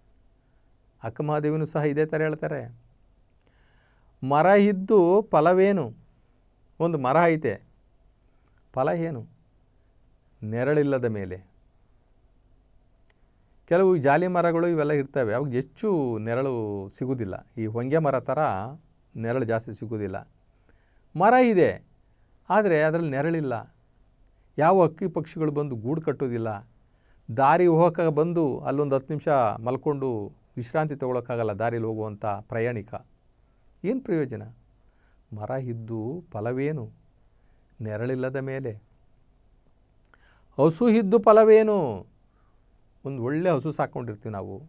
S2: ಅಕ್ಕಮಹಾದೇವಿನೂ ಸಹ ಇದೇ ಥರ ಹೇಳ್ತಾರೆ. ಮರ ಇದ್ದು ಫಲವೇನು? ಒಂದು ಮರ ಐತೆ. ಫಲ ಏನು? ನೆರಳಿಲ್ಲದ ಮೇಲೆ. ಕೆಲವು ಜಾಲಿ ಮರಗಳು ಇವೆಲ್ಲ ಇರ್ತವೆ. ಅವಾಗ ಹೆಚ್ಚು ನೆರಳು ಸಿಗೋದಿಲ್ಲ. ಈ ಹೊಂಗೆ ಮರ ಥರ ನೆರಳು ಜಾಸ್ತಿ ಸಿಗೋದಿಲ್ಲ. ಮರ ಇದೆ. ಆದರೆ ಅದರಲ್ಲಿ ನೆರಳಿಲ್ಲ. ಯಾವ ಹಕ್ಕಿ ಪಕ್ಷಿಗಳು ಬಂದು ಗೂಡು ಕಟ್ಟೋದಿಲ್ಲ ದಾರಿ ಹೋಗೋಕೆ ಬಂದು ಅಲ್ಲೊಂದು ಹತ್ತು ನಿಮಿಷ ಮಲ್ಕೊಂಡು ವಿಶ್ರಾಂತಿ ತೊಗೊಳಕ್ಕಾಗಲ್ಲ ದಾರಿಲಿ ಹೋಗುವಂಥ ಪ್ರಯಾಣಿಕ. ಏನು ಪ್ರಯೋಜನ? ಮರ ಇದ್ದು ಫಲವೇನು? ನೆರಳಿಲ್ಲದ ಮೇಲೆ. ಹಸು ಇದ್ದು ಫಲವೇನು? ಒಂದು ಒಳ್ಳೆ ಹಸು ಸಾಕ್ಕೊಂಡಿರ್ತೀವಿ ನಾವು.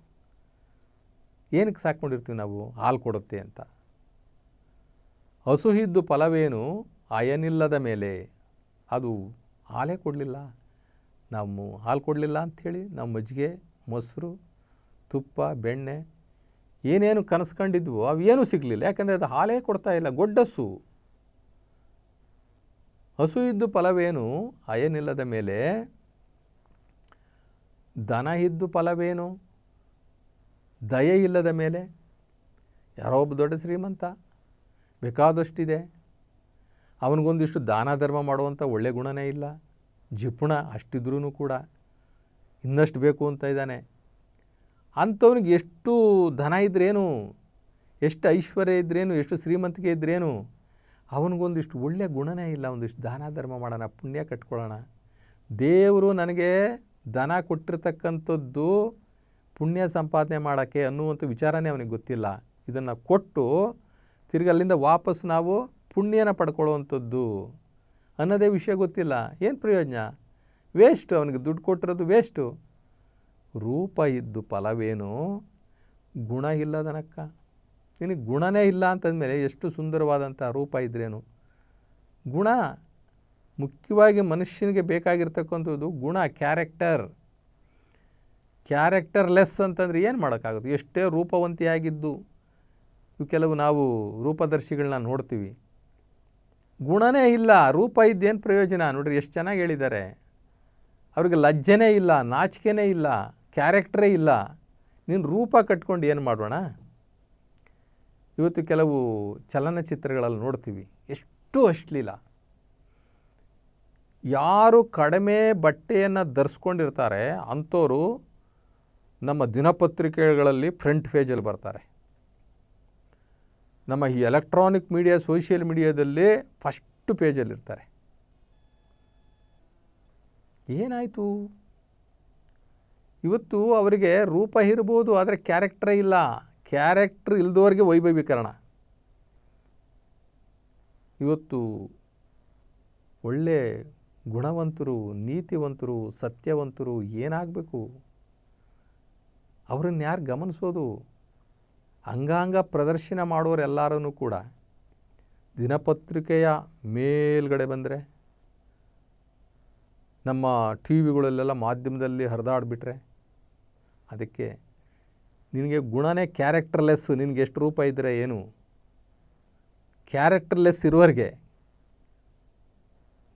S2: ಏನಕ್ಕೆ ಸಾಕ್ಕೊಂಡಿರ್ತೀವಿ ನಾವು? ಹಾಲು ಕೊಡುತ್ತೆ ಅಂತ. ಹಸು ಇದ್ದು ಫಲವೇನು? ಅಯನಿಲ್ಲದ ಮೇಲೆ. ಅದು ಹಾಲೇ ಕೊಡಲಿಲ್ಲ. ನಾವು ಹಾಲು ಕೊಡಲಿಲ್ಲ ಅಂಥೇಳಿ ನಾವು ಮಜ್ಜಿಗೆ, ಮೊಸರು, ತುಪ್ಪ, ಬೆಣ್ಣೆ ಏನೇನು ಕನಸ್ಕೊಂಡಿದ್ವು ಅವೇನೂ ಸಿಗಲಿಲ್ಲ. ಯಾಕಂದರೆ ಅದು ಹಾಲೇ ಕೊಡ್ತಾ ಇಲ್ಲ. ಗೊಡ್ಡಸು ಹಸು. ಇದ್ದು ಫಲವೇನು? ಅಯನಿಲ್ಲದ ಮೇಲೆ. ದನ ಇದ್ದು ಫಲವೇನು? ದಯೆ ಇಲ್ಲದ ಮೇಲೆ ಯಾರೋ ಒಬ್ಬ ದೊಡ್ಡ ಶ್ರೀಮಂತ ಬೇಕಾದಷ್ಟಿದೆ. ಅವನಿಗೊಂದಿಷ್ಟು ದಾನ ಧರ್ಮ ಮಾಡುವಂಥ ಒಳ್ಳೆ ಗುಣನೇ ಇಲ್ಲ. ಜಿಪುಣ ಅಷ್ಟಿದ್ರೂ ಕೂಡ ಇನ್ನಷ್ಟು ಬೇಕು ಅಂತ ಇದ್ದಾನೆ. ಅಂಥವನಿಗೆ ಎಷ್ಟು ಧನ ಇದ್ರೇನು, ಎಷ್ಟು ಐಶ್ವರ್ಯ ಇದ್ರೇನು, ಎಷ್ಟು ಶ್ರೀಮಂತಿಕೆ ಇದ್ರೇನು, ಅವನಿಗೊಂದಿಷ್ಟು ಒಳ್ಳೆಯ ಗುಣನೇ ಇಲ್ಲ. ಒಂದಿಷ್ಟು ದಾನ ಧರ್ಮ ಮಾಡೋಣ, ಪುಣ್ಯ ಕಟ್ಕೊಳ್ಳೋಣ. ದೇವರು ನನಗೆ ದನ ಕೊಟ್ಟಿರ್ತಕ್ಕಂಥದ್ದು ಪುಣ್ಯ ಸಂಪಾದನೆ ಮಾಡೋಕ್ಕೆ ಅನ್ನುವಂಥ ವಿಚಾರನೇ ಅವನಿಗೆ ಗೊತ್ತಿಲ್ಲ. ಇದನ್ನು ಕೊಟ್ಟು ತಿರ್ಗಿ ಅಲ್ಲಿಂದ ವಾಪಸ್ ನಾವು ಪುಣ್ಯನ ಪಡ್ಕೊಳ್ಳುವಂಥದ್ದು ಅನ್ನೋದೇ ವಿಷಯ ಗೊತ್ತಿಲ್ಲ. ಏನು ಪ್ರಯೋಜನ? ವೇಸ್ಟು ಅವನಿಗೆ ದುಡ್ಡು ಕೊಟ್ಟಿರೋದು ವೇಸ್ಟು ರೂಪ ಇದ್ದು ಫಲವೇನು? ಗುಣ ಇಲ್ಲದನಕ್ಕ. ನಿನಗೆ ಗುಣನೇ ಇಲ್ಲ ಅಂತಂದಮೇಲೆ ಎಷ್ಟು ಸುಂದರವಾದಂಥ ರೂಪ ಇದ್ರೇನು? ಗುಣ. ಮುಖ್ಯವಾಗಿ ಮನುಷ್ಯನಿಗೆ ಬೇಕಾಗಿರ್ತಕ್ಕಂಥದ್ದು ಗುಣ ಕ್ಯಾರೆಕ್ಟರ್ ಕ್ಯಾರೆಕ್ಟರ್ಲೆಸ್ ಅಂತಂದರೆ ಏನು ಮಾಡೋಕ್ಕಾಗುತ್ತೆ? ಎಷ್ಟೇ ರೂಪವಂತಿಯಾಗಿದ್ದು ಕೆಲವು ನಾವು ರೂಪದರ್ಶಿಗಳನ್ನ ನೋಡ್ತೀವಿ. ಗುಣನೇ ಇಲ್ಲ, ರೂಪ ಇದ್ದೇನು ಪ್ರಯೋಜನ? ನೋಡ್ರಿ, ಎಷ್ಟು ಚೆನ್ನಾಗಿ ಹೇಳಿದ್ದಾರೆ. ಅವ್ರಿಗೆ ಲಜ್ಜೆನೇ ಇಲ್ಲ, ನಾಚಿಕೆನೇ ಇಲ್ಲ ಕ್ಯಾರೆಕ್ಟ್ರೇ ಇಲ್ಲ. ನೀನು ರೂಪ ಕಟ್ಕೊಂಡು ಏನು ಮಾಡೋಣ? ಇವತ್ತು ಕೆಲವು ಚಲನಚಿತ್ರಗಳಲ್ಲಿ ನೋಡ್ತೀವಿ. ಎಷ್ಟು ಅಶ್ಲೀಲ. ಯಾರು ಕಡಿಮೆ ಬಟ್ಟೆಯನ್ನು ಧರಿಸ್ಕೊಂಡಿರ್ತಾರೆ ಅಂಥವರು ನಮ್ಮ ದಿನಪತ್ರಿಕೆಗಳಲ್ಲಿ ಫ್ರಂಟ್ ಪೇಜಲ್ಲಿ ಬರ್ತಾರೆ. ನಮ್ಮ ಈ ಎಲೆಕ್ಟ್ರಾನಿಕ್ ಮೀಡಿಯಾ, ಸೋಷಿಯಲ್ ಮೀಡಿಯಾದಲ್ಲಿ ಫಸ್ಟ್ ಪೇಜಲ್ಲಿರ್ತಾರೆ ಏನಾಯಿತು? ಇವತ್ತು ಅವರಿಗೆ ರೂಪ ಇರ್ಬೋದು, ಆದರೆ ಕ್ಯಾರೆಕ್ಟ್ರೇ ಇಲ್ಲ. ಕ್ಯಾರೆಕ್ಟ್ರ್ ಇಲ್ದವ್ರಿಗೆ ವೈಭವೀಕರಣ. ಇವತ್ತು ಒಳ್ಳೆ ಗುಣವಂತರು, ನೀತಿವಂತರು, ಸತ್ಯವಂತರು ಏನಾಗಬೇಕು? ಅವರನ್ನು ಯಾರು ಗಮನಿಸೋದು? ಅಂಗಾಂಗ ಪ್ರದರ್ಶನ ಮಾಡೋರೆಲ್ಲರೂ ಕೂಡ ದಿನಪತ್ರಿಕೆಯ ಮೇಲ್ಗಡೆ ಬಂದರೆ, ನಮ್ಮ ಟಿ ವಿಗಳಲ್ಲೆಲ್ಲ ಮಾಧ್ಯಮದಲ್ಲಿ ಹರಿದಾಡ್ಬಿಟ್ರೆ, ಅದಕ್ಕೆ ನಿನಗೆ ಗುಣನೇ ಕ್ಯಾರೆಕ್ಟರ್ಲೆಸ್ಸು ನಿನಗೆ ಎಷ್ಟು ರೂಪ ಇದ್ದರೆ ಏನು? ಕ್ಯಾರೆಕ್ಟರ್ಲೆಸ್ ಇರುವವರೆಗೆ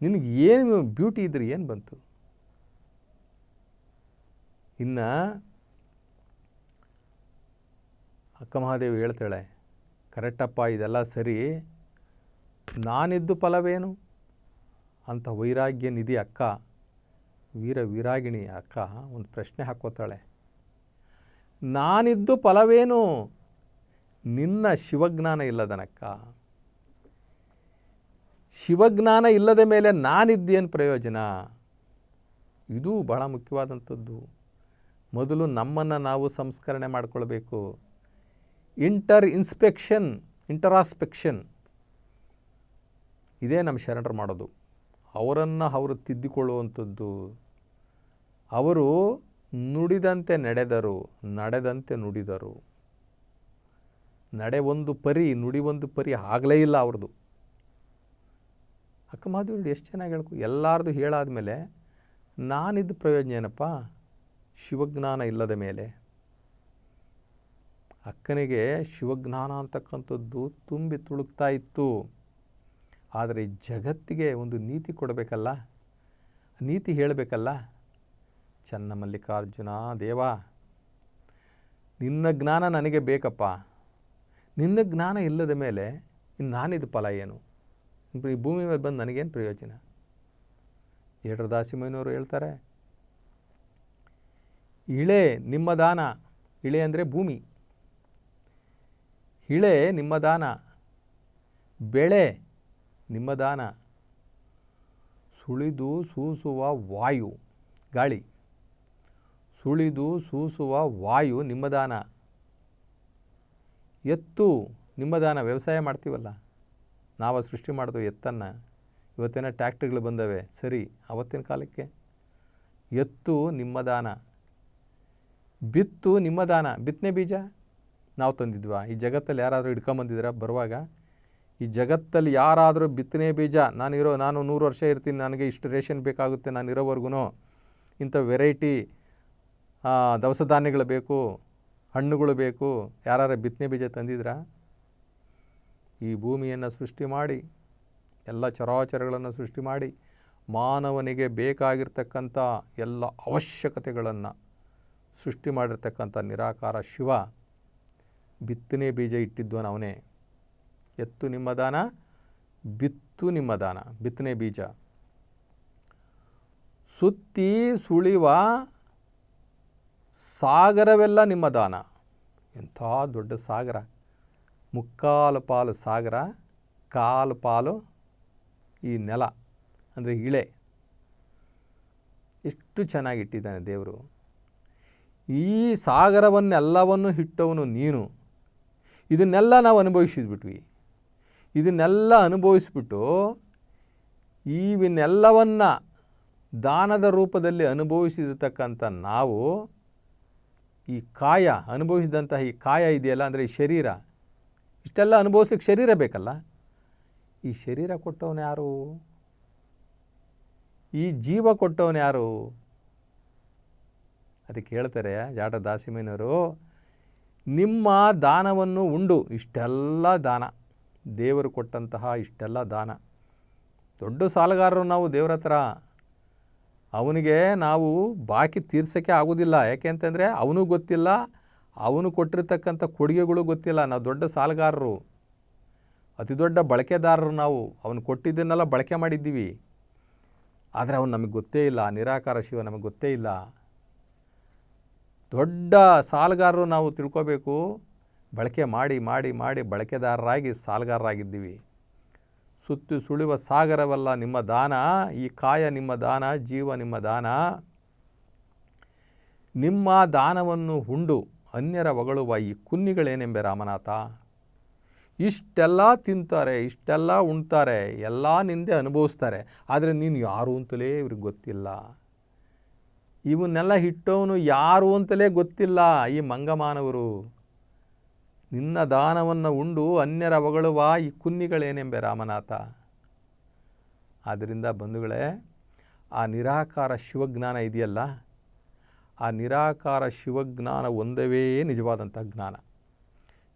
S2: ನಿನಗೆ ಏನು ಬ್ಯೂಟಿ ಇದ್ರೆ ಏನು ಬಂತು? ಇನ್ನು ಅಕ್ಕ ಮಹಾದೇವಿ ಹೇಳ್ತಾಳೆ ಕರೆಕ್ಟಪ್ಪ ಇದೆಲ್ಲ ಸರಿ, ನಾನಿದ್ದು ಫಲವೇನು? ಅಂತ ವೈರಾಗ್ಯ ನಿಧಿ ಅಕ್ಕ, ವೀರ ವೀರಾಗಿಣಿ ಅಕ್ಕ ಒಂದು ಪ್ರಶ್ನೆ ಹಾಕೋತಾಳೆ ನಾನಿದ್ದು ಫಲವೇನು? ನಿನ್ನ ಶಿವಜ್ಞಾನ ಇಲ್ಲದನಕ್ಕ. ಶಿವಜ್ಞಾನ ಇಲ್ಲದ ಮೇಲೆ ನಾನಿದ್ದೇನು ಪ್ರಯೋಜನ? ಇದು ಬಹಳ ಮುಖ್ಯವಾದಂಥದ್ದು. ಮೊದಲು ನಮ್ಮನ್ನು ನಾವು ಸಂಸ್ಕರಣೆ ಮಾಡಿಕೊಳ್ಬೇಕು. Inter inspection, introspection. ಇದೇ ನಮ್ಮ ಶರಣರು ಮಾಡೋದು. ಅವರನ್ನು ಅವರು ತಿದ್ದಿಕೊಳ್ಳುವಂಥದ್ದು. ಅವರು ನುಡಿದಂತೆ ನಡೆದರು, ನಡೆದಂತೆ ನುಡಿದರು. ನಡೆ ಒಂದು ಪರಿ, ನುಡಿ ಒಂದು ಪರಿ ಆಗಲೇ ಇಲ್ಲ ಅವ್ರದ್ದು. ಅಕ್ಕ ಮಾಧವಿ ನೋಡಿ ಎಷ್ಟು ಚೆನ್ನಾಗಿ ಹೇಳ್ಕೊ, ಎಲ್ಲರದು ಹೇಳಾದ್ಮೇಲೆ ನಾನಿದ್ದ ಪ್ರಯೋಜನ ಏನಪ್ಪ? ಶಿವಜ್ಞಾನ ಇಲ್ಲದ ಮೇಲೆ. ಅಕ್ಕನಿಗೆ ಶಿವಜ್ಞಾನ ಅಂತಕ್ಕಂಥದ್ದು ತುಂಬಿ ತುಳುಕ್ತಾ ಇತ್ತು. ಆದರೆ ಜಗತ್ತಿಗೆ ಒಂದು ನೀತಿ ಕೊಡಬೇಕಲ್ಲ? ನೀತಿ ಹೇಳಬೇಕಲ್ಲ? ಚನ್ನ ಮಲ್ಲಿಕಾರ್ಜುನ ದೇವ, ನಿನ್ನ ಜ್ಞಾನ ನನಗೆ ಬೇಕಪ್ಪ. ನಿನ್ನ ಜ್ಞಾನ ಇಲ್ಲದ ಮೇಲೆ ಇನ್ನು ಫಲ ಏನು? ಈ ಭೂಮಿ ಮೇಲೆ ಬಂದು ನನಗೇನು ಪ್ರಯೋಜನ? ಜೇಡ್ರ ದಾಸಿಮಯ್ಯನವರು ಹೇಳ್ತಾರೆ, ಇಳೆ ನಿಮ್ಮ ದಾನ, ಇಳೆ ಅಂದರೆ ಭೂಮಿ. ಇಳೆ ನಿಮ್ಮ ದಾನ, ಬೆಳೆ ನಿಮ್ಮ ದಾನ. ಸುಳಿದು ಸೂಸುವ ವಾಯು, ಗಾಳಿ. ಸುಳಿದು ಸೂಸುವ ವಾಯು ನಿಮ್ಮ ದಾನ. ಎತ್ತು ನಿಮ್ಮ ದಾನ, ವ್ಯವಸಾಯ ಮಾಡ್ತೀವಲ್ಲ. ನಾವು ಸೃಷ್ಟಿ ಮಾಡಿದ ಎತ್ತನ್ನು ಇವತ್ತೇನೋ ಟ್ಯಾಕ್ಟ್ರಿಗಳು ಬಂದವೆ. ಸರಿ, ಅವತ್ತಿನ ಕಾಲಕ್ಕೆ? ಎತ್ತು ನಿಮ್ಮ ದಾನ. ಬಿತ್ತು ನಿಮ್ಮ ದಾನ. ಬಿತ್ತನೆ ಬೀಜ ನಾವು ತಂದಿದ್ವಾ? ಈ ಜಗತ್ತಲ್ಲಿ ಯಾರಾದರೂ ಹಿಡ್ಕೊಂಬಂದಿದ್ದೀರಾ? ಬರುವಾಗ? ಈ ಜಗತ್ತಲ್ಲಿ ಯಾರಾದರೂ ಬಿತ್ತನೆ ಬೀಜ, ನಾನಿರೋ, ನಾನು ನೂರು ವರ್ಷ ಇರ್ತೀನಿ, ನನಗೆ ಇಷ್ಟು ರೇಷನ್ ಬೇಕಾಗುತ್ತೆ, ನಾನು ಇರೋವರೆಗೂ ಇಂಥ ವೆರೈಟಿ ದವಸ ಧಾನ್ಯಗಳು ಬೇಕು, ಹಣ್ಣುಗಳು ಬೇಕು. ಯಾರು ಬಿತ್ತನೆ ಬೀಜ ತಂದಿದ್ರಾ? ಈ ಭೂಮಿಯನ್ನು ಸೃಷ್ಟಿ ಮಾಡಿ, ಎಲ್ಲ ಚರಾಚರಗಳನ್ನು ಸೃಷ್ಟಿ ಮಾಡಿ, ಮಾನವನಿಗೆ ಬೇಕಾಗಿರ್ತಕ್ಕಂಥ ಎಲ್ಲ ಅವಶ್ಯಕತೆಗಳನ್ನು ಸೃಷ್ಟಿ ಮಾಡಿರ್ತಕ್ಕಂಥ ನಿರಾಕಾರ ಶಿವ ಬಿತ್ತನೆ ಬೀಜ ಇಟ್ಟಿದ್ದವನು ಅವನೇ. ಎತ್ತು ನಿಮ್ಮ ದಾನ, ಬಿತ್ತು ನಿಮ್ಮ ದಾನ, ಬಿತ್ತನೆ ಬೀಜ. ಸುತ್ತಿ ಸುಳಿವ ಸಾಗರವೆಲ್ಲ ನಿಮ್ಮ ದಾನ. ಎಂಥ ದೊಡ್ಡ ಸಾಗರ. ಮುಕ್ಕಾಲು ಪಾಲು ಸಾಗರ, ಕಾಲು ಪಾಲು ಈ ನೆಲ, ಅಂದರೆ ಇಳೆ. ಎಷ್ಟು ಚೆನ್ನಾಗಿಟ್ಟಿದ್ದಾನೆ ದೇವರು. ಈ ಸಾಗರವನ್ನೆಲ್ಲವನ್ನು ಇಟ್ಟವನು ನೀನು. ಇದನ್ನೆಲ್ಲ ನಾವು ಅನುಭವಿಸಿದ್ಬಿಟ್ವಿ. ಇದನ್ನೆಲ್ಲ ಅನುಭವಿಸ್ಬಿಟ್ಟು ಇವನ್ನೆಲ್ಲವನ್ನು ದಾನದ ರೂಪದಲ್ಲಿ ಅನುಭವಿಸಿರತಕ್ಕಂಥ ನಾವು ಈ ಕಾಯ, ಅನುಭವಿಸಿದಂತಹ ಈ ಕಾಯ ಇದೆಯಲ್ಲ, ಅಂದರೆ ಈ ಶರೀರ. ಇಷ್ಟೆಲ್ಲ ಅನುಭವಿಸ್ಲಿಕ್ಕೆ ಶರೀರ ಬೇಕಲ್ಲ? ಈ ಶರೀರ ಕೊಟ್ಟವನು ಯಾರು? ಈ ಜೀವ ಕೊಟ್ಟವನು ಯಾರು? ಅದಕ್ಕೆ ಹೇಳ್ತಾರೆ ಜಾಟ ದಾಸಿಮಯ್ಯನವರು, ನಿಮ್ಮ ದಾನವನ್ನು ಉಂಡು, ಇಷ್ಟೆಲ್ಲ ದಾನ. ದೇವರು ಕೊಟ್ಟಂತಹ ಇಷ್ಟೆಲ್ಲ ದಾನ. ದೊಡ್ಡ ಸಾಲಗಾರರು ನಾವು ದೇವರ ಹತ್ರ. ಅವನಿಗೆ ನಾವು ಬಾಕಿ ತೀರ್ಸೋಕ್ಕೆ ಆಗೋದಿಲ್ಲ. ಯಾಕೆ ಅಂತಂದರೆ ಅವನು ಗೊತ್ತಿಲ್ಲ ಅವನು ಕೊಟ್ಟಿರ್ತಕ್ಕಂಥ ಕೊಡುಗೆಗಳು ಗೊತ್ತಿಲ್ಲ. ನಾವು ದೊಡ್ಡ ಸಾಲಗಾರರು. ಅತಿ ದೊಡ್ಡ ಬಳಕೆದಾರರು ನಾವು. ಅವನು ಕೊಟ್ಟಿದ್ದನ್ನೆಲ್ಲ ಬಳಕೆ ಮಾಡಿದ್ದೀವಿ. ಆದರೆ ಅವನು ನಮಗೆ ಗೊತ್ತೇ ಇಲ್ಲ. ನಿರಾಕಾರ ಶಿವ ನಮಗೆ ಗೊತ್ತೇ ಇಲ್ಲ. ದೊಡ್ಡ ಸಾಲಗಾರರು ನಾವು ತಿಳ್ಕೋಬೇಕು. ಬಳಕೆ ಮಾಡಿ ಮಾಡಿ ಮಾಡಿ ಬಳಕೆದಾರರಾಗಿ ಸಾಲಗಾರರಾಗಿದ್ದೀವಿ. ಸುತ್ತು ಸುಳಿವ ಸಾಗರವಲ್ಲ ನಿಮ್ಮ ದಾನ. ಈ ಕಾಯ ನಿಮ್ಮ ದಾನ, ಜೀವ ನಿಮ್ಮ ದಾನ. ನಿಮ್ಮ ದಾನವನ್ನು ಹುಂಡು ಅನ್ಯರ ಹೊಗಳುವ ಈ ಕುನ್ನಿಗಳೇನೆಂಬೆ ರಾಮನಾಥ? ಇಷ್ಟೆಲ್ಲ ತಿಂತಾರೆ, ಇಷ್ಟೆಲ್ಲ ಉಣ್ತಾರೆ, ಎಲ್ಲ ನಿಂದೆ ಅನುಭವಿಸ್ತಾರೆ, ಆದರೆ ನೀನು ಯಾರು ಅಂತಲೇ ಇವ್ರಿಗೆ ಗೊತ್ತಿಲ್ಲ. ಇವನ್ನೆಲ್ಲ ಹಿಟ್ಟವನು ಯಾರು ಅಂತಲೇ ಗೊತ್ತಿಲ್ಲ ಈ ಮಂಗಮಾನವರು. ನಿನ್ನ ದಾನವನ್ನು ಉಂಡು ಅನ್ಯರ ಹೊಗಳುವ ಈ ಕುನ್ನಿಗಳೇನೆಂಬೆ ರಾಮನಾಥ? ಆದ್ದರಿಂದ ಬಂಧುಗಳೇ, ಆ ನಿರಾಕಾರ ಶಿವಜ್ಞಾನ ಇದೆಯಲ್ಲ? ಆ ನಿರಾಕಾರ ಶಿವಜ್ಞಾನ ಒಂದವೇ ನಿಜವಾದಂಥ ಜ್ಞಾನ.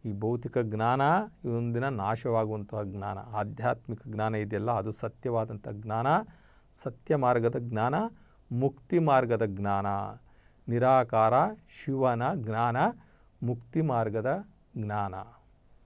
S2: ಈ ಭೌತಿಕ ಜ್ಞಾನ ಇದೊಂದಿನ ನಾಶವಾಗುವಂತಹ ಜ್ಞಾನ. ಆಧ್ಯಾತ್ಮಿಕ ಜ್ಞಾನ ಇದೆಯಲ್ಲ, ಅದು ಸತ್ಯವಾದಂಥ ಜ್ಞಾನ, ಸತ್ಯ ಮಾರ್ಗದ ಜ್ಞಾನ, ಮುಕ್ತಿ ಮಾರ್ಗದ ಜ್ಞಾನ. ನಿರಾಕಾರ ಶಿವನ ಜ್ಞಾನ, ಮುಕ್ತಿ ಮಾರ್ಗದ ಜ್ಞಾನ.